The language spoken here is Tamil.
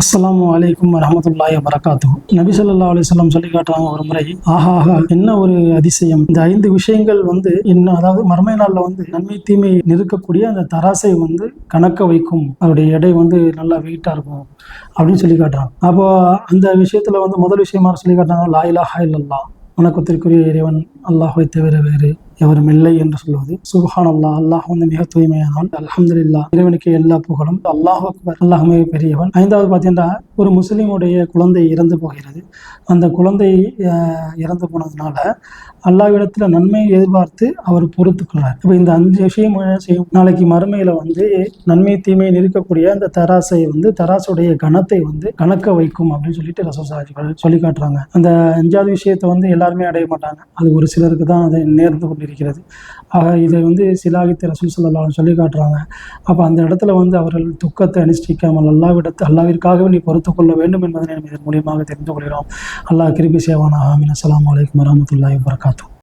அஸ்லாம் வலைக்கம் வரஹமத்துல்லாஹி வரகாத்து நபி சொல்லா அலைஹி சொல்லி காட்டுறாங்க ஒரு முறை ஆஹாஹா என்ன ஒரு அதிசயம். இந்த ஐந்து விஷயங்கள் வந்து என்ன அதாவது மர்மை நாளில் வந்து நன்மை தீமை நிற்கக்கூடிய அந்த தராசை வந்து கணக்க வைக்கும். அதோடைய எடை வந்து நல்லா வெயிட்டாக இருக்கும் அப்படின்னு சொல்லி காட்டுறாங்க அப்போ அந்த விஷயத்துல வந்து முதல் விஷயமா சொல்லி காட்டுறாங்க லாயிலா இலாஹா இல்லல்லா வணக்கத்திற்குரிய இறைவன் அல்லாஹ்வை தவிர வேறு எவரும் இல்லை என்று சொல்வது. சுபஹான் அல்லாஹ் அல்லாஹ் வந்து மிக தூய்மையானவன். அலமதுல்லா இறைவனுக்கு எல்லா புகழும். அல்லாஹ் அக்பர் அல்லாஹ் மிக பெரியவன் ஐந்தாவது பார்த்தீங்கன்னா ஒரு முஸ்லீமுடைய குழந்தை இறந்து போகிறது. அந்த குழந்தை இறந்து போனதுனால அல்லாஹ்விடத்துல நன்மையை எதிர்பார்த்து அவர் பொறுத்துக்கிறார் இப்போ இந்த அஞ்சு விஷயம் செய்யும்? நாளைக்கு மறுமையில வந்து நன்மை தீமையை நிற்கக்கூடிய அந்த தராசை வந்து தராசுடைய கணத்தை வந்து கணக்க வைக்கும் அப்படின்னு சொல்லிட்டு ரசோசாஜிகள் சொல்லி காட்டுறாங்க அந்த அஞ்சாவது விஷயத்தை வந்து எல்லாருமே அடைய மாட்டாங்க. அது ஒரு சிலருக்கு தான் அதை நேர்ந்து கொண்டிருக்கிறது. ஆக இதை வந்து சிலாகித்து ரசூல் சொல்லலாம் சொல்லி காட்டுறாங்க அப்போ அந்த இடத்துல வந்து அவர்கள் துக்கத்தை அனுஷ்டிக்காமல் அல்லாவிடத்து அல்லாவிற்காகவே நீ பொறுத்து கொள்ள வேண்டும் என்பதனை நம்ம இதன் மூலியமாக தெரிந்து கொள்கிறோம். அல்லாஹ் கிருபி சேவானா ஆமீன். அஸ்லாம் வலைக்கம் வரமத்துல்லாஹி வரகாத்தூ